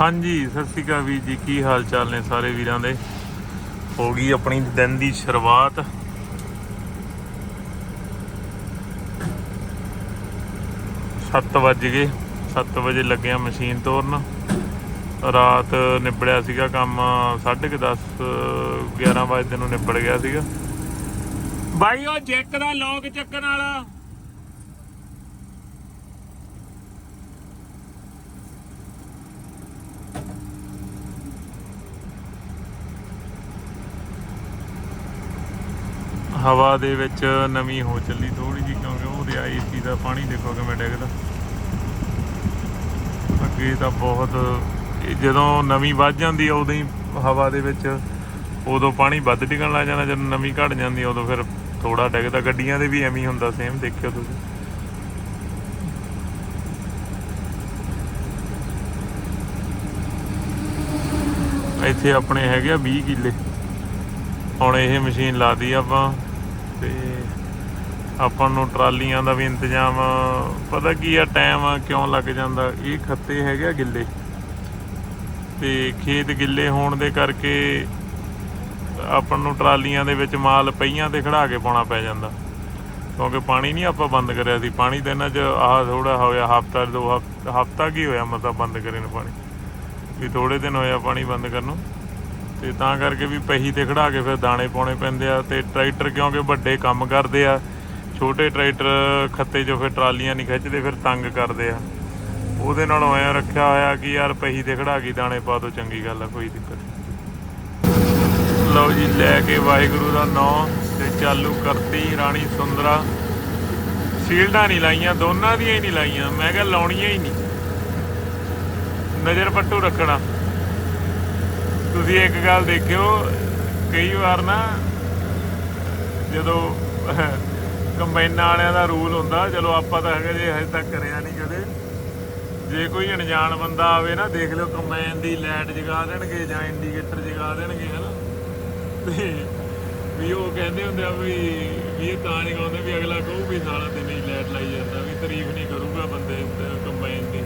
ਹਾਂਜੀ, ਸਤਿ ਸ਼੍ਰੀ ਅਕਾਲ ਵੀਰ ਜੀ, ਕੀ ਹਾਲ ਚਾਲ ਨੇ ਸਾਰੇ ਵੀਰਾਂ ਦੇ? ਹੋ ਗਈ ਆਪਣੀ ਦਿਨ ਦੀ ਸ਼ੁਰੂਆਤ। ਸੱਤ ਵੱਜ ਗਏ 7 ਵਜੇ ਲੱਗਿਆ ਮਸ਼ੀਨ ਤੋਰਨ। ਰਾਤ ਨਿਬੜਿਆ ਸੀਗਾ ਕੰਮ 10:30 11 ਵਜੇ ਨੂੰ ਨਿਬੜ ਗਿਆ ਸੀਗਾ। ਬਾਈ, ਉਹ ਜੈਕ ਦਾ ਲੋਕ ਚੱਕਣ ਵਾਲਾ। ਹਵਾ ਦੇ ਵਿੱਚ ਨਵੀਂ ਹੋ ਚੱਲੀ ਥੋੜੀ ਜੀ ਕਿਉਂਕਿ ਉਹਦੇ ਆਈਸੀ ਦਾ, ਪਾਣੀ ਦੇਖੋ ਕਿਵੇਂ ਡਿੱਗਦਾ। ਅੱਗੇ ਤਾਂ ਬਹੁਤ ਜਦੋਂ ਨਵੀਂ ਵੱਧ ਜਾਂਦੀ ਆ, ਉਦੋਂ ਹੀ ਹਵਾ ਦੇ ਵਿੱਚ ਉਦੋਂ ਪਾਣੀ ਵੱਧ ਡਿੱਗਣ ਲੱਗ ਜਾਂਦਾ, ਜਦੋਂ ਨਵੀਂ ਘਟ ਜਾਂਦੀ ਆ, ਉਦੋਂ ਫਿਰ ਥੋੜਾ ਡਿੱਗਦਾ। ਗੱਡੀਆਂ ਦੇ ਵੀ ਐਵੇਂ ਹੀ ਹੁੰਦਾ ਸੇਮ ਦੇਖਿਓ ਤੁਸੀਂ। ਇੱਥੇ ਆਪਣੇ ਹੈਗੇ ਆ 20 ਕਿੱਲੇ। ਹੁਣ ਇਹ ਮਸ਼ੀਨ ਲਾਦੀ ਆਪਾਂ। ਤੇ ਆਪਾਂ ਨੂੰ ਟਰਾਲੀਆਂ ਦਾ ਵੀ ਇੰਤਜ਼ਾਮ, ਪਤਾ ਕੀ ਆ ਟਾਈਮ ਕਿਉਂ ਲੱਗ ਜਾਂਦਾ? ਇਹ ਖੱਤੇ ਹੈਗੇ ਆ ਗਿੱਲੇ। ਤੇ ਖੇਤ ਗਿੱਲੇ ਹੋਣ ਦੇ ਕਰਕੇ ਆਪਾਂ ਨੂੰ ਟਰਾਲੀਆਂ ਦੇ ਵਿੱਚ ਮਾਲ ਪਈਆਂ ਤੇ ਖੜਾ ਕੇ ਪਾਉਣਾ ਪੈ ਜਾਂਦਾ। ਕਿਉਂਕਿ ਪਾਣੀ ਨਹੀਂ ਆਪਾਂ ਬੰਦ ਕਰਿਆ ਸੀ। ਪਾਣੀ ਤਾਂ ਇਹਨਾਂ 'ਚ ਆਹ ਥੋੜਾ ਹੋਇਆ, ਹਫਤਾ, ਦੋ ਹਫਤਾ ਕੀ ਹੋਇਆ ਮਤਲਬ ਬੰਦ ਕਰੇ ਨੂੰ ਪਾਣੀ? ਵੀ ਥੋੜੇ ਦਿਨ ਹੋਇਆ ਪਾਣੀ ਬੰਦ ਕਰਨ ਨੂੰ। ਤੇ ਤਾਂ ਕਰਕੇ ਵੀ ਪਹੀ ਤੇ ਖੜਾ ਕੇ ਫਿਰ ਦਾਣੇ ਪਾਉਣੇ ਪੈਂਦੇ ਆ ਤੇ ਟਰੈਕਟਰ ਕਿਉਂਕਿ ਵੱਡੇ ਕੰਮ ਕਰਦੇ ਆ, ਛੋਟੇ ਟਰੈਕਟਰ ਖੱਤੇ 'ਚੋਂ ਫਿਰ ਟਰਾਲੀਆਂ ਨਹੀਂ ਖਿੱਚਦੇ, ਫਿਰ ਤੰਗ ਕਰਦੇ ਆ। ਉਹਦੇ ਨਾਲ ਹੋਇਆ ਰੱਖਿਆ ਹੋਇਆ ਕਿ ਯਾਰ ਪਹੀ ਤੇ ਖੜਾ ਕੇ ਦਾਣੇ ਪਾ ਦੋ, ਚੰਗੀ ਗੱਲ ਆ, ਕੋਈ ਦਿੱਕਤ ਨਹੀਂ। ਲਓ ਜੀ, ਲੈ ਕੇ ਵਾਹਿਗੁਰੂ ਦਾ ਨਾਮ ਤੇ ਚਾਲੂ ਕਰਤੀ ਰਾਣੀ ਸੁੰਦਰਾ। ਸ਼ੀਲਡਾਂ ਨਹੀਂ ਲਾਈਆਂ, ਦੋਨਾਂ ਦੀਆਂ ਹੀ ਨਹੀਂ ਲਾਈਆਂ, ਮੈਂ ਕਿਹਾ ਲਾਉਣੀਆਂ ਹੀ ਨਹੀਂ। ਨਜ਼ਰ ਪੱਟੂ ਰੱਖਣਾ। ਤੁਸੀਂ ਇੱਕ ਗੱਲ ਦੇਖਿਓ, ਕਈ ਵਾਰ ਨਾ ਜਦੋਂ ਕੰਬਾਈਨਾਂ ਵਾਲਿਆਂ ਦਾ ਰੂਲ ਹੁੰਦਾ, ਚਲੋ ਆਪਾਂ ਤਾਂ ਹੈਗਾ ਜੇ ਹਜੇ ਤੱਕ ਕਰਿਆ ਨਹੀਂ ਕਦੇ। ਜੇ ਕੋਈ ਅਣਜਾਣ ਬੰਦਾ ਆਵੇ ਨਾ, ਦੇਖ ਲਿਓ ਕੰਬਾਈਨ ਦੀ ਲਾਈਟ ਜਗਾ ਦੇਣਗੇ ਜਾਂ ਇੰਡੀਕੇਟਰ ਜਗਾ ਦੇਣਗੇ, ਹਨਾ? ਤੇ ਵੀ ਉਹ ਕਹਿੰਦੇ ਹੁੰਦੇ ਆ ਵੀ ਵੀ ਇਹ ਤਾਂ ਨਹੀਂ ਕਹਿੰਦੇ ਵੀ ਅਗਲਾ ਕਹੂ ਵੀ ਸਾਰਾ ਦਿਨ ਹੀ ਲਾਈਟ ਲਾਈ ਜਾਂਦਾ, ਵੀ ਤਾਰੀਫ ਨਹੀਂ ਕਰੂਗਾ ਬੰਦੇ ਕੰਬਾਈਨ ਦੀ।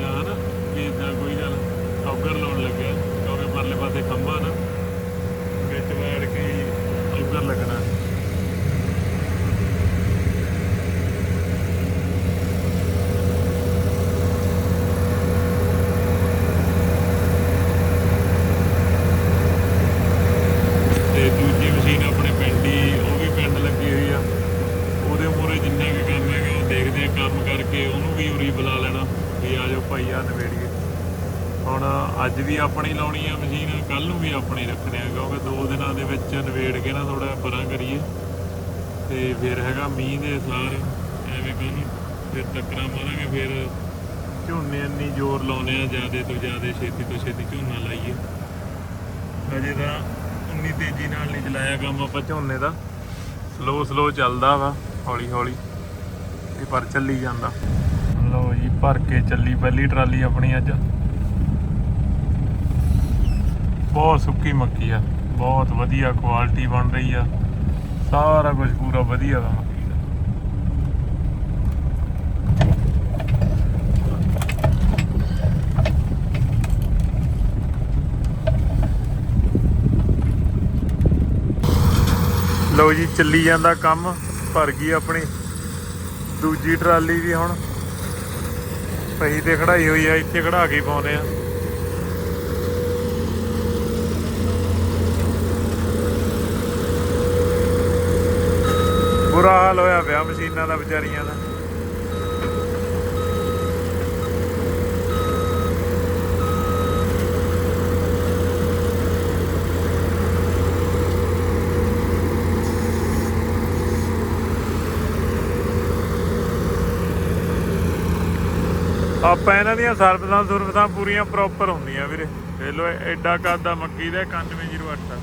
ਜਾਂ ਹਨਾ, ਵੀ ਇਦਾਂ ਕੋਈ ਗੱਲ ਔਗਰ ਲਾਉਣ ਲੱਗੇ ਕਿਉਂਕਿ ਪਰਲੇ ਪਾਸੇ ਖੰਭਾ ਨਾ ਵਿੱਚ ਬੈਠ ਕੇ ਹੀ ਔਗਰ ਲੱਗਣਾ ਤੇ ਦੂਜੀ ਮਸ਼ੀਨ ਆਪਣੇ ਪਿੰਡ ਹੀ ਉਹ ਵੀ ਪਿੰਡ ਲੱਗੀ ਹੋਈ ਆ ਉਹਦੇ ਮੂਹਰੇ ਜਿੰਨੇ ਕੁ ਕੰਮ ਹੈਗਾ ਉਹ ਦੇਖਦੇ ਆ ਕੰਮ ਕਰਕੇ ਉਹਨੂੰ ਵੀ ਉਰੀ ਬੁਲਾ ਲੈਣਾ ਵੀ ਆ ਜਾਓ ਭਾਈ ਆ ਨਵੇੜੀਏ ਹੁਣ ਅੱਜ ਵੀ ਆਪਣੀ ਲਾਉਣੀ ਆ ਮਸ਼ੀਨ ਕੱਲ ਨੂੰ ਵੀ ਆਪਣੀ ਰੱਖਣੀ ਆ, ਕਿਉਂਕਿ ਦੋ ਦਿਨਾਂ ਦੇ ਵਿੱਚ ਨਵੇੜ ਕੇ ਨਾ ਥੋੜਾ ਪਰਾਂ ਕਰੀਏ। ਤੇ ਫਿਰ ਹੈਗਾ ਮੀਂਹ ਦੇ ਸਾਰ, ਐਵੇਂ ਕਹਿੰਦੀ ਫਿਰ ਟੱਕਰਾਂ ਮਾਰਾਂਗੇ, ਫਿਰ ਝੋਨੇ ਇੰਨੀ ਜ਼ੋਰ ਲਾਉਨੇ ਆ, ਜਿਆਦੇ ਤੋਂ ਜਿਆਦੇ ਛੇਤੀ ਤੋਂ ਛੇਤੀ ਝੋਨਾ ਲਾਈਏ। ਅਜੇ ਤਾਂ ਉਨੀ ਤੇਜ਼ੀ ਨਾਲ ਨਹੀਂ ਚਲਾਇਆ ਕੰਮ ਆਪਾਂ ਝੋਨੇ ਦਾ। ਸਲੋ ਸਲੋ ਚੱਲਦਾ ਵਾ, ਹੌਲੀ ਹੌਲੀ ਇਹ ਪਰ ਚੱਲੀ ਜਾਂਦਾ। ਲਓ ਜੀ, ਭਰ ਕੇ ਚੱਲੀ ਪਹਿਲੀ ਟਰਾਲੀ ਆਪਣੀ ਅੱਜ। ਬਹੁਤ ਸੁੱਕੀ ਮੱਕੀ ਆ। ਬਹੁਤ ਵਧੀਆ ਕੁਆਲਿਟੀ ਬਣ ਰਹੀ ਆ। ਸਾਰਾ ਕੁਝ ਪੂਰਾ ਵਧੀਆ ਵਾ ਮੱਕੀ ਦਾ। ਲਓ ਜੀ, ਚੱਲੀ ਜਾਂਦਾ ਕੰਮ। ਭਰ ਗਈ ਆਪਣੀ। ਦੂਜੀ ਟਰਾਲੀ ਵੀ ਹੁਣ। ਪਹੀ ਤੇ ਖੜਾਈ ਹੋਈ ਆ, ਇੱਥੇ ਖੜਾ ਕੇ ਹੀ ਪਾਉਂਦੇ ਆ। ਬੁਰਾ ਹਾਲ ਹੋਇਆ ਪਿਆ ਮਸ਼ੀਨਾਂ ਦਾ, ਵਿਚਾਰੀਆਂ ਦਾ। ਆਪਾਂ ਇਹਨਾਂ ਦੀਆਂ ਸਰਵਿਸਾਂ ਸੁਰਵਿਸਾਂ ਪੂਰੀਆਂ ਪ੍ਰੋਪਰ ਹੁੰਦੀਆਂ ਵੀਰੇ। ਦੇਖ ਲਓ, ਇਹ ਐਡਾ ਕੱਦ ਆ ਮੱਕੀ ਦਾ 9108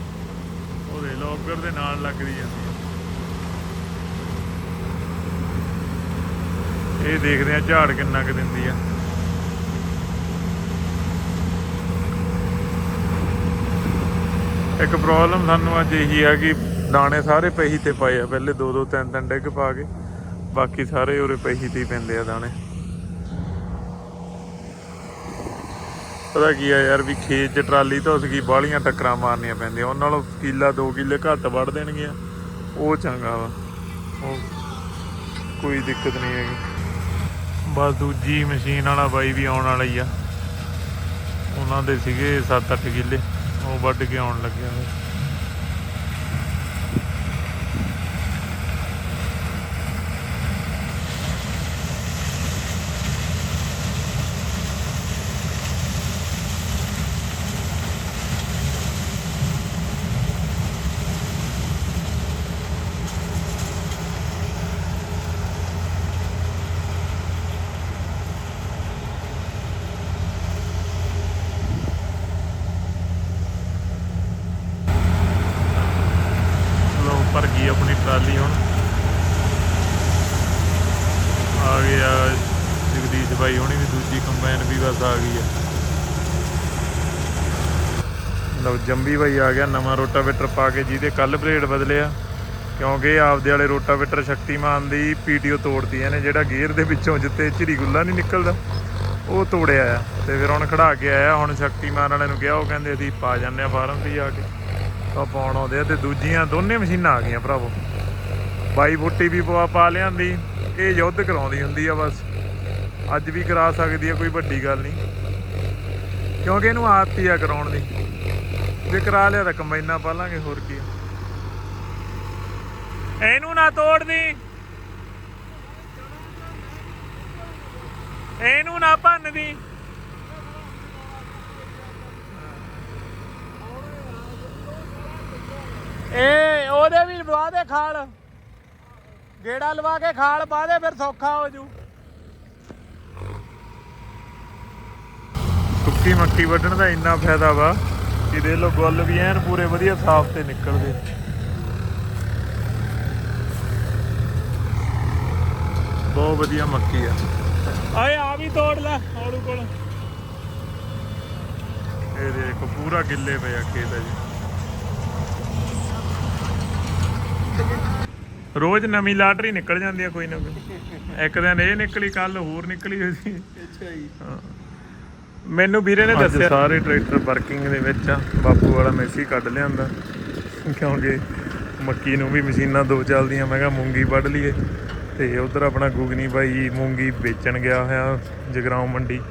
ਉਹਦੇ ਲੋਕਰ ਦੇ ਨਾਲ ਲੱਗਦੀ ਜਾਂਦੀ ਆ। ਇਹ ਦੇਖਦੇ ਆ ਝਾੜ ਕਿੰਨਾ ਕੁ ਦਿੰਦੀ ਆ। ਇੱਕ ਪ੍ਰੋਬਲਮ ਸਾਨੂੰ ਅੱਜ ਇਹੀ ਆ ਕਿ ਦਾਣੇ ਸਾਰੇ ਪਹੀ ਤੇ ਪਏ ਆ। ਪਹਿਲੇ ਦੋ ਦੋ ਤਿੰਨ ਤਿੰਨ ਡਿੱਗ ਪਾ ਕੇ, ਬਾਕੀ ਸਾਰੇ ਉਰੇ ਪਹੀ ਤੇ ਹੀ ਪੈਂਦੇ ਆ ਦਾਣੇ। ਪਤਾ ਕੀ ਆ ਯਾਰ ਵੀ ਖੇਤ 'ਚ ਟਰਾਲੀ ਤੋਂ ਸਕੀ ਬਾਲੀਆਂ ਟੱਕਰਾਂ ਮਾਰਨੀਆਂ ਪੈਂਦੀਆਂ। ਉਹਨਾਂ ਨਾਲੋਂ ਕਿੱਲਾ 2 ਕਿੱਲੇ ਘੱਟ ਵੜ ਦੇਣਗੀਆਂ। ਉਹ ਚੰਗਾ ਵਾ। ਉਹ ਕੋਈ ਦਿੱਕਤ ਨਹੀਂ ਹੈਗੀ। ਬਸ ਦੂਜੀ ਮਸ਼ੀਨ ਵਾਲਾ ਬਾਈ ਵੀ ਆਉਣ ਵਾਲਾ ਹੀ ਆ। ਉਹਨਾਂ ਦੇ ਸੀਗੇ 7-8 ਕਿੱਲੇ, ਉਹ ਵੱਢ ਕੇ ਆਉਣ ਲੱਗਿਆ। ਹੋਇਆ ਲੋ ਭਰ ਗਈ ਆਪਣੀ ਟਰਾਲੀ ਹੁਣ ਆ ਗਿਆ ਜਗਦੀਸ਼ ਬਾਈ ਹੁਣੀ ਵੀ ਦੂਜੀ ਕੰਬਾਈਨ ਵੀ ਬਸ ਆ ਗਈ ਹੈ ਲਓ, ਜੰਬੀ ਬਾਈ ਆ ਗਿਆ, ਨਵਾਂ ਰੋਟਾਵੇਟਰ ਪਾ ਕੇ ਜਿਹਦੇ ਕੱਲ ਬਲੇਡ ਬਦਲਿਆ ਕਿਉਂਕਿ ਆਪਦੇ ਵਾਲੇ ਰੋਟਾਵੇਟਰ ਸ਼ਕਤੀਮਾਨ ਦੀ ਪੀਟੀਓ ਤੋੜਦੀ ਇਹਨੇ, ਜਿਹੜਾ ਗੇਅਰ ਦੇ ਵਿੱਚੋਂ ਜਿੱਤੇ ਝਿਰੀ ਗੁੱਲਾ ਨਹੀਂ ਨਿਕਲਦਾ, ਉਹ ਤੋੜਿਆ ਆ। ਤੇ ਫਿਰ ਹੁਣ ਖੜਾ ਕੇ ਆਇਆ, ਹੁਣ ਸ਼ਕਤੀਮਾਨ ਵਾਲਿਆਂ ਨੂੰ ਕਿਹਾ, ਉਹ ਕਹਿੰਦੇ ਅਸੀਂ ਪਾ ਜਾਂਦੇ ਆ ਫਾਰਮ ਤੇ ਜਾ ਕੇ। ਤਾਂ ਪਾਉਣ ਆਉਂਦੇ ਆ ਤੇ ਦੂਜੀਆਂ ਦੋਨੇ ਮਸ਼ੀਨਾਂ ਆ ਗਈਆਂ, ਭਰਾਵੋ। ਬਾਈ ਬੁੱਟੀ ਵੀ ਪਵਾ ਪਾ ਲਿਆਂਦੀ। ਇਹ ਯੁੱਧ ਕਰਾਉਂਦੀ ਹੁੰਦੀ ਆ ਬਸ। ਅੱਜ ਵੀ ਕਰਾ ਸਕਦੀ ਆ, ਕੋਈ ਵੱਡੀ ਗੱਲ ਨਹੀਂ। ਕਿਉਂਕਿ ਇਹਨੂੰ ਆਦਤ ਹੀ ਆ ਕਰਾਉਣ ਦੀ। ਜੇ ਕਰਾ ਲਿਆ ਤਾਂ ਕੰਬਾਈਨਾਂ ਪਾ ਲਾਂਗੇ ਹੋਰ ਕੀ ਇਹਨੂੰ ਨਾ ਤੋੜਦੀ। ਇਹਨੂੰ ਨਾ ਭੰਨਦੀ। ਇਹ ਉਹਦੇ ਵੀ ਲਵਾ ਦੇ ਖਾਲ। ਗੇੜਾ ਲਵਾ ਕੇ ਖਾਲ ਪਾ ਦੇ ਫਿਰ ਸੌਖਾ ਹੋ ਜੂ। ਸੁੱਕੀ ਮੱਕੀ ਵੱਢਣ ਦਾ ਇੰਨਾ ਫਾਇਦਾ ਵਾ ਕਿ ਦੇ ਲੋ ਗੁੱਲ ਵੀ ਐਨ ਪੂਰੇ ਵਧੀਆ ਸਾਫ਼ ਤੇ ਨਿਕਲਦੇ ਬਹੁਤ ਵਧੀਆ ਮੱਕੀ ਆ। ਆਏ ਆ ਵੀ ਤੋੜ ਲੈ ਔੜੂ ਕੋਲ। ਇਹ ਦੇਖੋ ਪੂਰਾ ਗਿੱਲੇ ਪਿਆ ਖੇਤ ਹੈ ਜੀ। ਰੋਜ਼ ਨਵੀਂ ਲਾਟਰੀ ਨਿਕਲ ਜਾਂਦੀ ਆ ਕੋਈ ਨਾ ਕੋਈ। ਇੱਕ ਦਿਨ ਇਹ ਨਿਕਲੀ ਕੱਲ ਹੋਰ ਨਿਕਲੀ ਹੋਈ ਸੀ। ਅੱਛਾ ਜੀ। ਹਾਂ। ਮੈਨੂੰ ਵੀਰੇ ਨੇ ਦੱਸਿਆ ਸਾਰੇ ਟਰੈਕਟਰ ਵਰਕਿੰਗ ਦੇ ਵਿੱਚ ਆ। ਬਾਪੂ ਵਾਲਾ ਮੈਸੀ ਕੱਢ ਲਿਆਂਦਾ। ਕਿਉਂਕਿ ਮੱਕੀ ਨੂੰ ਵੀ ਮਸ਼ੀਨਾਂ ਦੋ ਚੱਲਦੀਆਂ ਮੈਂ ਕਿਹਾ ਮੂੰਗੀ ਵੱਢ ਲਈਏ। ਤੇ ਉਧਰ ਆਪਣਾ ਗੁਗਨੀ ਬਾਈ ਮੂੰਗੀ ਵੇਚਣ ਗਿਆ ਹੋਇਆ ਜਗਰਾਉਂ ਮੰਡੀ।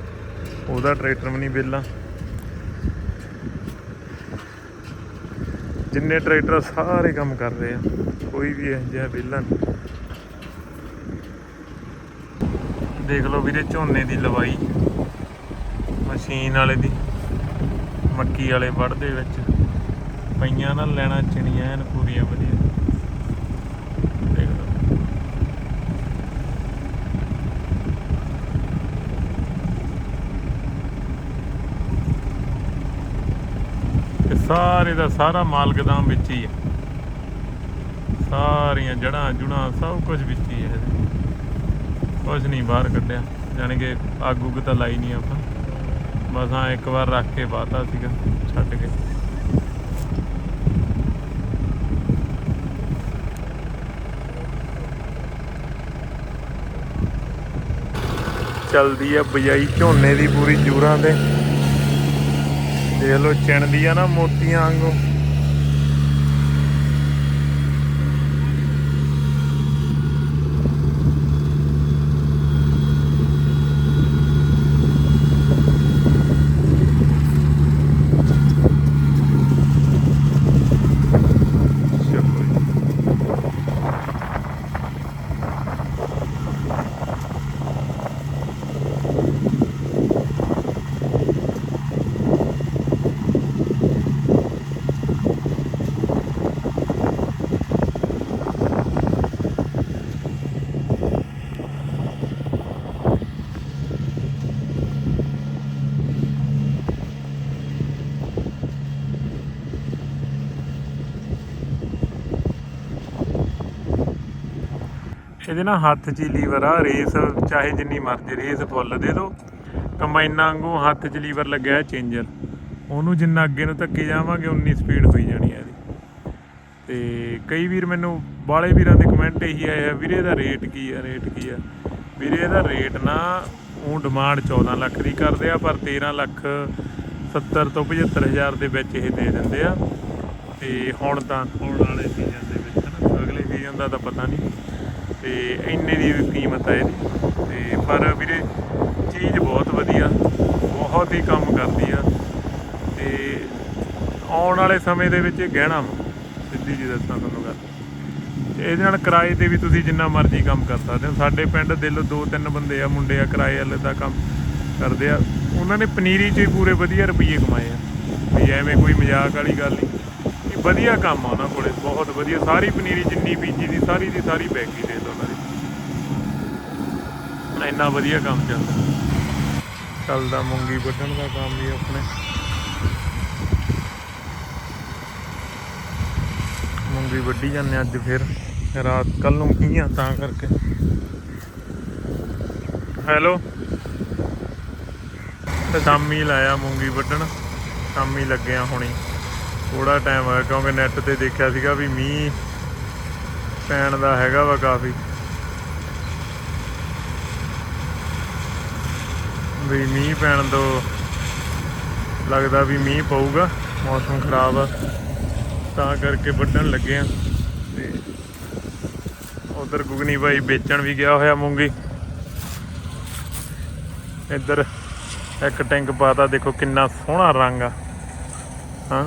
ਉਹਦਾ ਟਰੈਕਟਰ ਵੀ ਨਹੀਂ ਵਿਹਲਾ। ਜਿੰਨੇ ਟਰੈਕਟਰ ਸਾਰੇ ਕੰਮ ਕਰ ਰਹੇ ਆ। ਕੋਈ ਵੀ ਇਹ ਜਿਹਾ ਵਿਹਲਾ ਦੇਖ ਲਓ ਵੀਰੇ, ਝੋਨੇ ਦੀ ਲਵਾਈ। ਮਸ਼ੀਨ ਵਾਲੇ ਦੀ। ਮੱਕੀ ਵਾਲੇ ਵੱਢਦੇ ਵਿੱਚ। ਪਈਆਂ ਨਾਲ ਲੈਣਾ ਚਿਣੀਆਂ, ਐਨ ਪੂਰੀਆਂ ਵਧੀਆ। ਦੇਖ ਲਓ। ਤੇ ਸਾਰੇ ਦਾ ਸਾਰਾ ਮਾਲ ਗਦਾਮ ਵਿੱਚ ਹੀ ਹੈ ਸਾਰੀਆਂ ਜੜਾਂ ਜੁੜਾਂ ਸਭ ਕੁਝ ਵਿੱਚ ਹੀ ਹੈ। ਇਹਦੇ ਕੁਝ ਨਹੀਂ ਬਾਹਰ ਕੱਢਿਆ। ਯਾਨੀ ਕਿ ਅੱਗ ਉੱਗ ਤਾਂ ਲਾਈ ਨਹੀਂ ਆਪਾਂ। ਬਸ ਹਾਂ, ਇੱਕ ਵਾਰ ਰੱਖ ਕੇ ਬਾਤਾ ਸੀਗਾ, ਛੱਡ ਕੇ। ਚਲਦੀ ਆ ਬਜਾਈ ਝੋਨੇ ਦੀ ਪੂਰੀ ਜੂਰਾਂ ਤੇ। ਦੇਖ ਲੋ ਚਿਣਦੀ ਆ ਨਾ ਮੋਤੀਆਂ ਵਾਂਗੂ ਚਲੋ ਜੀ ਇਹਦੇ ਨਾਲ ਹੱਥ 'ਚ ਲੀਵਰ ਆ, ਰੇਸ ਚਾਹੇ ਜਿੰਨੀ ਮਰਜ਼ੀ ਰੇਸ ਫੁੱਲ ਦੇ ਦਿਓ ਕੰਬਾਈਨਾਂ ਵਾਂਗੂ ਹੱਥ 'ਚ ਲੀਵਰ ਲੱਗਿਆ ਚੇਂਜਰ। ਉਹਨੂੰ ਜਿੰਨਾ ਅੱਗੇ ਨੂੰ ਧੱਕੇ ਜਾਵਾਂਗੇ, ਉਨੀ ਸਪੀਡ ਹੋਈ ਜਾਣੀ ਹੈ ਇਹਦੀ। ਤੇ ਕਈ ਵੀਰ ਮੈਨੂੰ ਬਾਲੇ ਵੀਰਾਂ ਦੇ ਕਮੈਂਟ ਇਹੀ ਆਏ ਆ, ਵੀਰੇ ਦਾ ਰੇਟ ਕੀ ਆ ਰੇਟ ਕੀ ਆ? ਵੀਰੇ ਦਾ ਰੇਟ ਨਾ ਉਹ ਡਿਮਾਂਡ 14 ਲੱਖ ਦੀ ਕਰਦੇ ਆ, ਪਰ 13 ਲੱਖ 70 ਤੋਂ 75 ਹਜ਼ਾਰ ਦੇ ਵਿੱਚ ਇਹ ਦੇ ਦਿੰਦੇ ਆ। ਤੇ ਹੁਣ ਤਾਂ ਹੁਣ ਵਾਲੇ ਸੀਜ਼ਨ ਦੇ ਵਿੱਚ ਨਾ, ਅਗਲੇ ਸੀਜ਼ਨ ਦਾ ਤਾਂ ਪਤਾ ਨਹੀਂ। ਤੇ ਇੰਨੇ ਦੀ ਕੀਮਤ ਹੈ ਇਹਦੀ। ਤੇ ਪਰ ਵੀਰੇ, ਚੀਜ਼ ਬਹੁਤ ਵਧੀਆ, ਬਹੁਤ ਹੀ ਕੰਮ ਕਰਦੀ ਆ। ਤੇ ਆਉਣ ਵਾਲੇ ਸਮੇਂ ਦੇ ਵਿੱਚ ਇਹ ਗਹਿਣਾ ਵਾ, ਸਿੱਧੀ ਜੀ ਦੱਸਾਂ ਤੁਹਾਨੂੰ ਗੱਲ। ਤੇ ਇਹਦੇ ਨਾਲ ਕਿਰਾਏ ਤੇ ਵੀ ਤੁਸੀਂ ਜਿੰਨਾ ਮਰਜ਼ੀ ਕੰਮ ਕਰ ਸਕਦੇ ਹੋ। ਸਾਡੇ ਪਿੰਡ ਦਿਲ ਦੋ ਤਿੰਨ ਬੰਦੇ ਆ, ਮੁੰਡੇ ਆ, ਕਿਰਾਏ ਵਾਲੇ ਦਾ ਕੰਮ ਕਰਦੇ ਆ। ਉਹਨਾਂ ਨੇ ਪਨੀਰੀ 'ਚ ਹੀ ਪੂਰੇ ਵਧੀਆ ਰੁਪਏ ਕਮਾਏ ਆ। ਵੀ ਐਵੇਂ ਕੋਈ ਮਜ਼ਾਕ ਵਾਲੀ ਗੱਲ ਨਹੀਂ। ਵਧੀਆ ਕੰਮ ਆ ਉਹਨਾਂ ਕੋਲੇ, ਬਹੁਤ ਵਧੀਆ। ਸਾਰੀ ਪਨੀਰੀ ਜਿੰਨੀ ਬੀਜੀ ਦੀ, ਸਾਰੀ ਦੀ ਸਾਰੀ ਬੈਗੀ ਦੇ ਦੋ ਉਹਨਾਂ ਦੀ। ਇੰਨਾ ਵਧੀਆ ਕੰਮ ਚੱਲਦਾ। ਚੱਲਦਾ ਮੂੰਗੀ ਵੱਢਣ ਦਾ ਕੰਮ ਵੀ ਆਪਣੇ। ਮੂੰਗੀ ਵੱਢੀ ਜਾਂਦੇ ਅੱਜ ਫਿਰ। ਰਾਤ ਕੱਲ ਨੂੰ ਕੀ ਆ ਤਾਂ ਕਰਕੇ। ਹੈਲੋ। ਸ਼ਾਮੀ ਲਾਇਆ ਮੂੰਗੀ ਵੱਢਣ। ਸ਼ਾਮੀ ਲੱਗਿਆ ਹੁਣੀ। ਥੋੜਾ ਟਾਈਮ ਹੋਇਆ ਕਿਉਂਕਿ ਨੈਟ ਤੇ ਦੇਖਿਆ ਸੀਗਾ ਵੀ ਮੀਂਹ ਪੈਣ ਦਾ ਹੈਗਾ ਵਾ ਕਾਫੀ। ਵੀ ਮੀਂਹ ਪੈਣ ਤੋਂ ਲੱਗਦਾ ਵੀ ਮੀਂਹ ਪਊਗਾ, ਮੌਸਮ ਖਰਾਬ ਆ। ਤਾਂ ਕਰਕੇ ਵੱਢਣ ਲੱਗੇ ਆ ਤੇ ਉਧਰ ਗੁਗਨੀ ਭਾਈ ਵੇਚਣ ਵੀ ਗਿਆ ਹੋਇਆ ਮੂੰਗੀ। ਇੱਧਰ ਇੱਕ ਟੈਂਕ ਪਾਤਾ, ਦੇਖੋ ਕਿੰਨਾ ਸੋਹਣਾ ਰੰਗ ਆ। ਹਾਂ।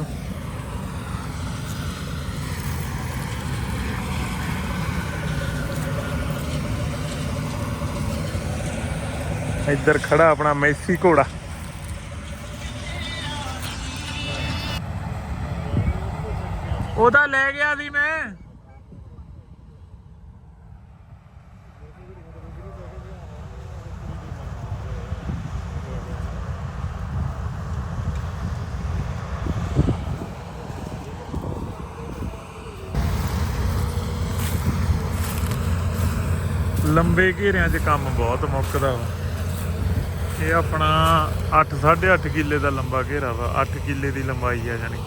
ਇੱਧਰ ਖੜਾ ਆਪਣਾ ਮੈਸੀ ਘੋੜਾ। ਉਹਦਾ ਲੈ ਗਿਆ ਸੀ ਮੈਂ। ਲੰਬੇ ਘੇਰਿਆਂ 'ਚ ਕੰਮ ਬਹੁਤ ਮੁੱਕਦਾ ਵਾ। ਇਹ ਆਪਣਾ 8 8.5 ਕਿੱਲੇ ਦਾ ਲੰਬਾ ਘੇਰਾ ਵਾ। 8 ਕਿੱਲੇ ਦੀ ਲੰਬਾਈ ਆ ਜਾਨੀ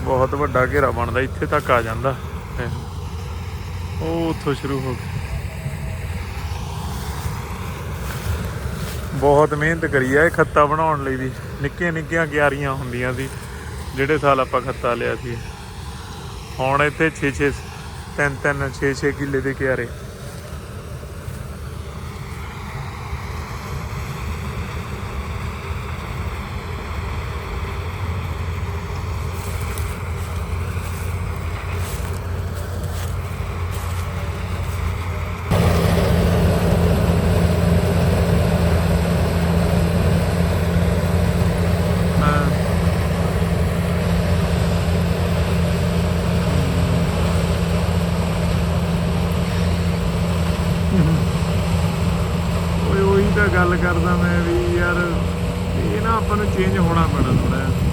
ਬਹੁਤ ਵੱਡਾ ਘੇਰਾ ਬਣਦਾ, ਇੱਥੇ ਤੱਕ ਆ ਜਾਂਦਾ। ਇਹ। ਉਹ ਉੱਥੋਂ ਸ਼ੁਰੂ ਹੋ ਗਿਆ ਬਹੁਤ ਮਿਹਨਤ ਕਰੀ ਆ ਇਹ ਖੱਤਾ ਬਣਾਉਣ ਲਈ ਵੀ। ਨਿੱਕੀਆਂ ਨਿੱਕੀਆਂ ਕਿਆਰੀਆਂ ਹੁੰਦੀਆਂ ਸੀ, ਜਿਹੜੇ ਸਾਲ ਆਪਾਂ ਖੱਤਾ ਲਿਆ ਸੀ। ਹੁਣ ਇੱਥੇ 6 6 ਤਿੰਨ ਤਿੰਨ 6 6 ਕਿੱਲੇ ਦੇ ਕਿਆਰੇ ਹਾਂ ਓਏ ਉਹੀ ਤਾਂ ਗੱਲ ਕਰਦਾ ਮੈਂ ਵੀ ਯਾਰ ਇਹ ਨਾ ਆਪਾਂ ਨੂੰ ਚੇਂਜ ਹੋਣਾ ਪੈਣਾ ਥੋੜਾ ਜਿਹਾ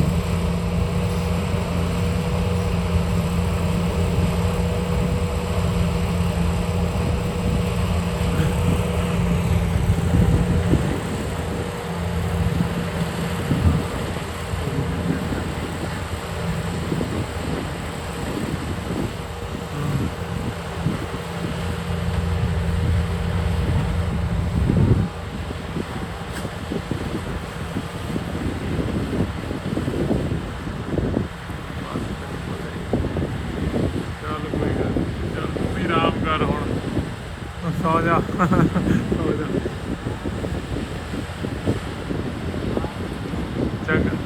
ਚੱਲ ਕੋਈ ਗੱਲ ਨੀ। ਚੱਲ ਤੂੰ ਵੀ ਆਰਾਮ ਕਰ ਹੁਣ ਸੌ ਜਾ ਸੌ ਜਾ ਚੰਗਾ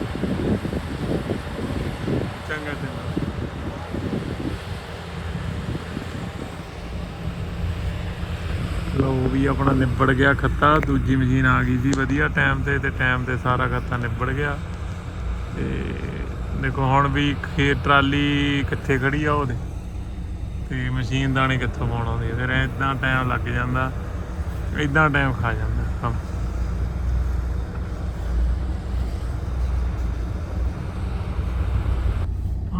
ਚੰਗਾ ਚੰਗਾ ਲੋ ਵੀ ਆਪਣਾ ਨਿਬੜ ਗਿਆ ਖੱਤਾ, ਦੂਜੀ ਮਸ਼ੀਨ ਆ ਗਈ ਜੀ ਵਧੀਆ ਟਾਈਮ ਤੇ ਤੇ ਟਾਈਮ ਤੇ ਸਾਰਾ ਖੱਤਾ ਨਿਬੜ ਗਿਆ। ਤੇ ਦੇਖੋ ਹੁਣ ਵੀ ਖੇਤ ਟਰਾਲੀ ਕਿੱਥੇ ਖੜੀ ਆ ਉਹਦੇ। ਤੇ ਮਸ਼ੀਨ ਦਾਣੇ ਕਿੱਥੋਂ ਪਾਉਣ ਆਉਂਦੀ ਫਿਰ ਇਦਾਂ ਟਾਈਮ ਲੱਗ ਜਾਂਦਾ। ਇਦਾਂ ਟਾਈਮ ਖਾ ਜਾਂਦਾ ਕੰਮ।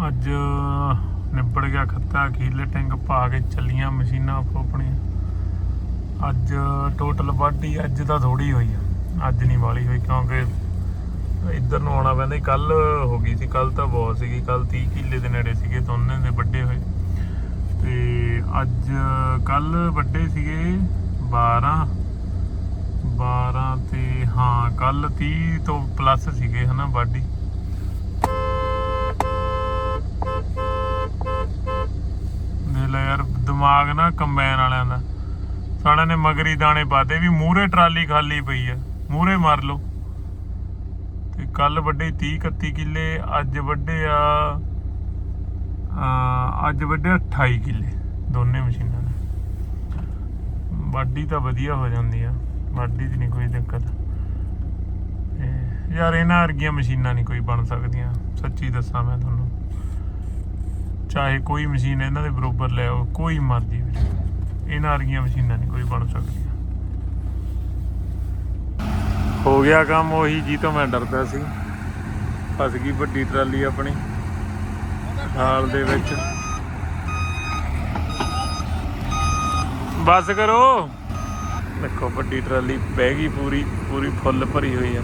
ਅੱਜ ਨਿਬੜ ਗਿਆ ਖੱਤਾ ਅਖੀਰਲੇ ਟੈਂਕ ਪਾ ਕੇ ਚੱਲੀਆਂ ਮਸ਼ੀਨਾਂ ਆਪੋ ਆਪਣੀਆਂ। ਅੱਜ ਟੋਟਲ ਵਾਢੀ ਅੱਜ ਤਾਂ ਥੋੜੀ ਹੋਈ ਆ। ਅੱਜ ਨਹੀਂ ਵਾਲੀ ਹੋਈ ਕਿਉਂਕਿ ਇੱਧਰ ਨੂੰ ਆਉਣਾ ਪੈਂਦਾ ਕੱਲ ਹੋ ਗਈ ਸੀ ਕੱਲ ਤਾਂ ਬਹੁਤ ਸੀਗੀ। ਕੱਲ 30 ਕਿੱਲੇ ਦੇ ਨੇੜੇ ਸੀਗੇ, ਦੋਨੇ ਦੇ ਵੱਡੇ ਹੋਏ। ਤੇ ਅੱਜ ਕੱਲ ਵੱਡੇ ਸੀਗੇ 12 12 ਤੇ ਹਾਂ ਕੱਲ 30 ਤੋਂ ਪਲੱਸ ਸੀਗੇ ਹਨਾ ਵਾਢੀ। ਦੇ ਲੈ ਯਾਰ ਦਿਮਾਗ ਨਾ ਕੰਬਾਈਨ ਵਾਲਿਆਂ ਦਾ। ਸਾਲਿਆਂ ਨੇ ਮਗਰੀ ਦਾਣੇ ਪਾਦੇ ਵੀ ਮੂਹਰੇ ਟਰਾਲੀ ਖਾਲੀ ਪਈ ਆ ਮੂਹਰੇ ਮਾਰ ਲਓ। ਤੇ ਕੱਲ ਵੱਡੇ 30 31 ਕਿੱਲੇ ਅੱਜ ਵੱਡੇ ਆ, ਅੱਜ ਵੱਡੇ 28 ਕਿੱਲੇ, ਦੋਨੇ ਮਸ਼ੀਨਾਂ ਨੇ ਵਾਢੀ ਤਾਂ ਵਧੀਆ ਹੋ ਜਾਂਦੀ ਆ, ਵਾਢੀ ਦੀ ਨਹੀਂ ਕੋਈ ਦਿੱਕਤ। ਯਾਰ ਇਹਨਾਂ ਵਰਗੀਆਂ ਮਸ਼ੀਨਾਂ ਨਹੀਂ ਕੋਈ ਬਣ ਸਕਦੀਆਂ, ਸੱਚੀ ਦੱਸਾਂ ਮੈਂ ਤੁਹਾਨੂੰ। ਚਾਹੇ ਕੋਈ ਮਸ਼ੀਨ ਇਹਨਾਂ ਦੇ ਬਰੋਬਰ ਲੈ ਆਓ, ਕੋਈ ਮਰਜ਼ੀ ਵੀਰੇ, ਇਹਨਾਂ ਵਰਗੀਆਂ ਮਸ਼ੀਨਾਂ ਨਹੀਂ ਕੋਈ ਬਣ ਸਕਦੀਆਂ। ਹੋ ਗਿਆ ਕੰਮ, ਉਹੀ ਜੀ ਤੋਂ ਮੈਂ ਡਰਦਾ ਸੀ। ਫਸ ਗਈ ਵੱਡੀ ਟਰਾਲੀ ਆਪਣੀ। ਹਾਲ ਦੇ ਵਿੱਚ। ਬਸ ਕਰੋ। ਦੇਖੋ, ਵੱਡੀ ਟਰਾਲੀ ਬਹਿ ਗਈ ਪੂਰੀ ਪੂਰੀ ਫੁੱਲ ਭਰੀ ਹੋਈ ਆ।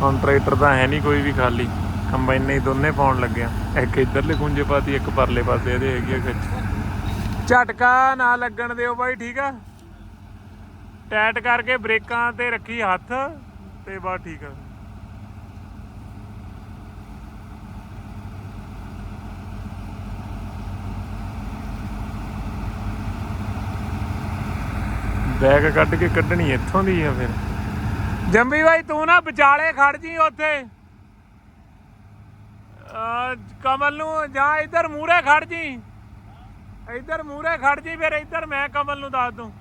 ਹੁਣ ਟਰੈਕਟਰ ਤਾਂ ਹੈ ਨਹੀਂ ਕੋਈ ਵੀ ਖਾਲੀ। ਕੰਬਾਈਨਾਂ ਹੀ ਦੋਨੇ ਪਾਉਣ ਲੱਗਿਆ। ਇੱਕ ਇਧਰਲੇ ਕੁੰਜੇ ਪਾਤੀ ਇੱਕ ਪਰਲੇ ਪਾਸੇ, ਇਹਦੇ ਹੈਗੀ ਆ ਖਿੱਚ। ਝਟਕਾ ਨਾ ਲੱਗਣ ਦਿਓ ਬਾਈ, ਠੀਕ ਆ? ਟਾਈਟ ਕਰਕੇ ਬ੍ਰੇਕਾਂ ਤੇ ਰੱਖੀ ਹੱਥ ਤੇ ਬਸ ਠੀਕ ਆ। ਬੈਗ ਕੱਢ ਕੇ ਕੱਢਣੀ ਇੱਥੋਂ ਦੀ ਆ ਫਿਰ। ਜੰਬੀ ਬਾਈ, ਤੂੰ ਨਾ ਵਿਚਾਲੇ ਖੜ ਜੀ ਉੱਥੇ। ਕਮਲ ਨੂੰ ਜਾਂ ਇੱਧਰ ਮੂਰੇ ਖੜ ਜੀ। ਇੱਧਰ ਮੂਰੇ ਖੜ ਜੀ, ਫਿਰ ਇੱਧਰ ਮੈਂ ਕਮਲ ਨੂੰ ਦੱਸ ਦੂੰ।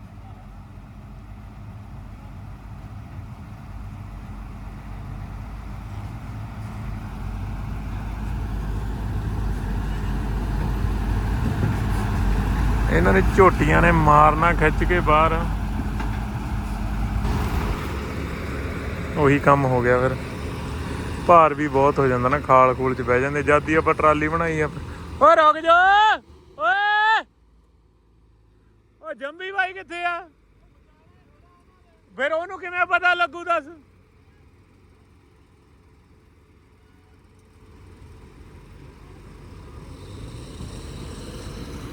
ਇਹਨਾਂ ਨੇ ਝੋਟੀਆਂ ਨੇ ਮਾਰਨਾ ਖਿੱਚ ਕੇ ਬਾਹਰ। ਉਹੀ ਕੰਮ ਹੋ ਗਿਆ ਫਿਰ। ਭਾਰ ਵੀ ਬਹੁਤ ਹੋ ਜਾਂਦਾ ਨਾ, ਖਾਲ ਖੂਲ ਚ ਬਹਿ ਜਾਂਦੇ। ਜਦ ਦੀ ਆਪਾਂ ਟਰਾਲੀ ਬਣਾਈ ਆ ਓ ਰੁਕ ਜਾ! ਓਏ! ਓ ਜੰਬੀ ਬਾਈ ਕਿੱਥੇ ਆ? ਫਿਰ ਉਹਨੂੰ ਕਿਵੇਂ ਪਤਾ ਲੱਗੂ ਦੱਸ?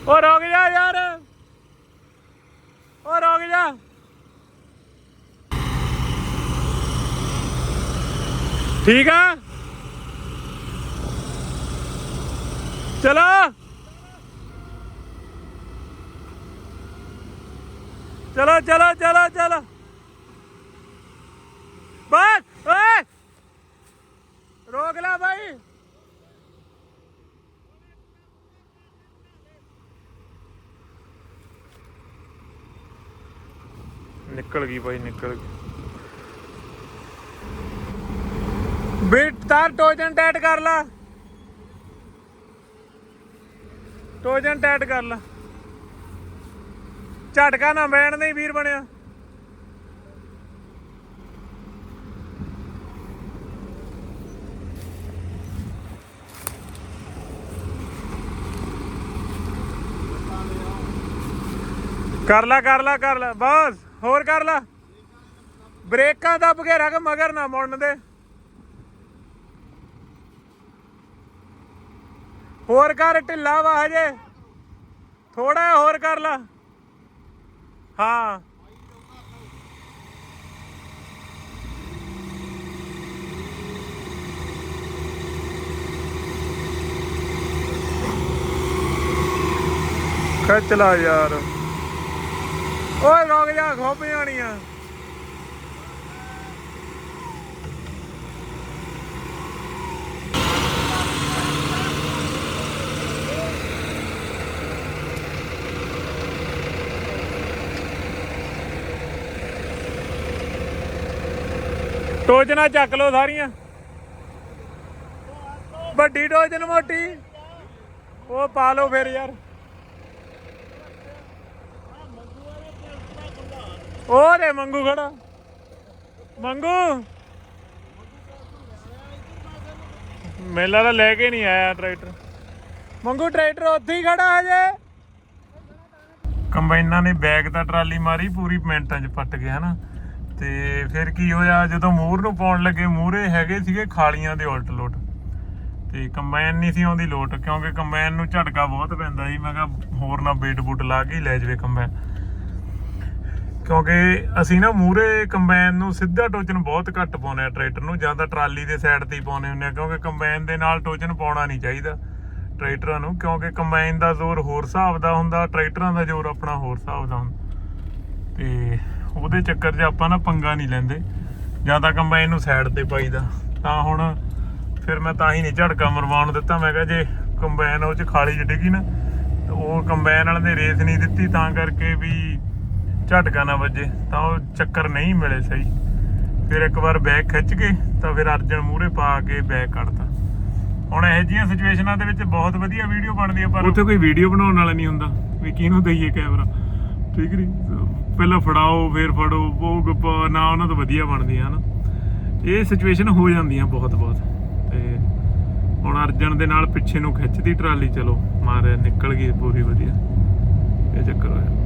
ਓ ਰੁਕ ਜਾ ਯਾਰ। ਓ ਰੁਕ ਜਾ। ਠੀਕ ਆ ਚਲੋ ਚਲੋ ਚਲੋ ਚਲੋ ਚਲੋ ਬਸ ਓਏ ਰੋਕ ਲੈ ਭਾਈ ਨਿਕਲ ਗਈ ਭਾਈ ਨਿਕਲ ਗਈ ਬੀਟ ਤਾਰ, ਟੋਜਨ ਟੈਟ ਕਰ ਲਾ। ਟੋਜਨ ਟੈਟ ਕਰ ਲਾ। ਝਟਕਾ ਨਾ ਬੈਣ ਨਹੀਂ ਵੀਰ ਬਣਿਆ। ਕਰ ਲਾ ਕਰ ਲਾ ਕਰ ਲਾ। ਬਸ, ਹੋਰ ਕਰ ਲਾ। ਬ੍ਰੇਕਾਂ ਦੱਬ ਕੇ ਰੱਖ ਮਗਰ ਨਾ ਮੁੜਨ ਦੇ। ਹੋਰ ਕਰ, ਢਿੱਲਾ ਵਾ ਹਜੇ। ਥੋੜਾ ਹੋਰ ਕਰ ਲਾ। ਹਾਂ। ਖਿੱਚ ਲਾ ਯਾਰ। ਓਏ ਰੁਕ ਜਾ ਖੁੱਬ ਜਾਣੀ ਆ ਚੱਕ ਲੋ ਸਾਰੀਆਂ। ਵੱਡੀ ਟੋਜਨ ਮੋਟੀ। ਉਹ ਪਾ ਲਓ ਫਿਰ ਯਾਰ। ਉਹ ਦੇ ਮੰਗੂ ਖੜਾ। ਮੰਗੂ। ਮੇਲਾ ਤਾਂ ਲੈ ਕੇ ਨਹੀਂ ਆਇਆ ਟਰੈਕਟਰ। ਮੰਗੂ, ਟਰੈਕਟਰ ਉੱਥੇ ਹੀ ਖੜਾ ਹਜੇ। ਕੰਬਾਈਨਾਂ ਨੇ ਬੈਗ ਤਾਂ ਟਰਾਲੀ ਮਾਰੀ, ਪੂਰੀ ਮਿੰਟਾਂ 'ਚ ਪੱਟ ਗਿਆ ਹਨਾ ਤੇ ਫਿਰ ਕੀ ਹੋਇਆ, ਜਦੋਂ ਮੂਰ ਨੂੰ ਪਾਉਣ ਲੱਗੇ ਮੂਰੇ ਹੈਗੇ ਸੀਗੇ ਖਾਲੀਆਂ ਦੇ ਉਲਟ ਲੋਟ। ਤੇ ਕੰਬਾਈਨ ਨਹੀਂ ਸੀ ਆਉਂਦੀ ਲੋਟ, ਕਿਉਂਕਿ ਕੰਬਾਈਨ ਨੂੰ ਝਟਕਾ ਬਹੁਤ ਪੈਂਦਾ ਸੀ। ਮੈਂ ਕਿਹਾ, ਹੋਰ ਨਾ ਬੇਟ ਬੂਟ ਲਾ ਕੇ ਲੈ ਜਾਵੇ ਕੰਬਾਈਨ। ਕਿਉਂਕਿ ਅਸੀਂ ਨਾ ਮੂਰੇ ਕੰਬਾਈਨ ਨੂੰ ਸਿੱਧਾ ਟੋਚਨ ਬਹੁਤ ਘੱਟ ਪਾਉਨੇ ਆ ਟਰੈਕਟਰ ਨੂੰ। ਜਾਂ ਤਾਂ ਟਰਾਲੀ ਦੇ ਸਾਈਡ ਤੇ ਹੀ ਪਾਉਨੇ ਹੁੰਦੇ ਆ ਕਿਉਂਕਿ ਕੰਬਾਈਨ ਦੇ ਨਾਲ ਟੋਚਨ ਪਾਉਣਾ ਨਹੀਂ ਚਾਹੀਦਾ ਟਰੈਕਟਰਾਂ ਨੂੰ। ਕਿਉਂਕਿ ਕੰਬਾਈਨ ਦਾ ਜ਼ੋਰ ਹੋਰ ਹਿਸਾਬ ਦਾ ਹੁੰਦਾ, ਟਰੈਕਟਰਾਂ ਦਾ ਜ਼ੋਰ ਆਪਣਾ ਹੋਰ ਹਿਸਾਬ ਦਾ ਹੁੰਦਾ। ਤੇ ਉਹਦੇ ਚੱਕਰ 'ਚ ਆਪਾਂ ਨਾ ਪੰਗਾ ਨਹੀਂ ਲੈਂਦੇ। ਜਾਂ ਤਾਂ ਕੰਬਾਈਨ ਨੂੰ ਸਾਈਡ ਤੇ ਪਾਈਦਾ। ਤਾਂ ਹੁਣ ਫਿਰ ਮੈਂ ਤਾਂ ਹੀ ਨਹੀਂ ਝੜਕਾ ਮਰਵਾਉਣ ਦਿੱਤਾ। ਮੈਂ ਕਿਹਾ ਜੇ ਕੰਬਾਈਨ ਉਹ 'ਚ ਖਾਲੀ ਜਿਹੀ ਡਿੱਗੀ ਨਾ ਉਹ ਕੰਬਾਈਨ ਵਾਲੇ ਨੇ ਰੇਸ ਨਹੀਂ ਦਿੱਤੀ, ਤਾਂ ਕਰਕੇ ਵੀ ਝਟਕਾ ਨਾ ਵੱਜੇ। ਤਾਂ ਉਹ ਚੱਕਰ ਨਹੀਂ ਮਿਲੇ ਸਹੀ। ਫਿਰ ਇੱਕ ਵਾਰ ਬੈਕ ਖਿੱਚ ਕੇ, ਤਾਂ ਫਿਰ ਅਰਜਨ ਮੂਹਰੇ ਪਾ ਕੇ ਬੈਕ ਕੱਢਤਾ। ਹੁਣ ਇਹੋ ਜਿਹੀਆਂ ਸਿਚੁਏਸ਼ਨਾਂ ਦੇ ਵਿੱਚ ਬਹੁਤ ਵਧੀਆ ਵੀਡੀਓ ਬਣਦੀ ਹੈ ਪਰ ਉੱਥੇ ਕੋਈ ਵੀਡੀਓ ਬਣਾਉਣ ਵਾਲਾ ਨਹੀਂ ਹੁੰਦਾ। ਵੀ ਕਿਹਨੂੰ ਦਈਏ ਕੈਮਰਾ ਠੀਕ ਨਹੀਂ ਪਹਿਲਾਂ ਫੜਾਓ, ਫੇਰ ਫੜੋ ਉਹ ਗੱਪਾ, ਨਾ ਉਹਨਾਂ ਤੋਂ ਵਧੀਆ ਬਣਦੀਆਂ ਹਨ। ਇਹ ਸਿਚੁਏਸ਼ਨ ਹੋ ਜਾਂਦੀਆਂ ਬਹੁਤ ਬਹੁਤ। ਤੇ ਹੁਣ ਅਰਜਨ ਦੇ ਨਾਲ ਪਿੱਛੇ ਨੂੰ ਖਿੱਚਦੀ ਟਰਾਲੀ, ਚਲੋ ਮਾਰੇ ਨਿਕਲ ਗਈ ਪੂਰੀ ਵਧੀਆ। ਇਹ ਚੱਕਰ ਹੋਇਆ।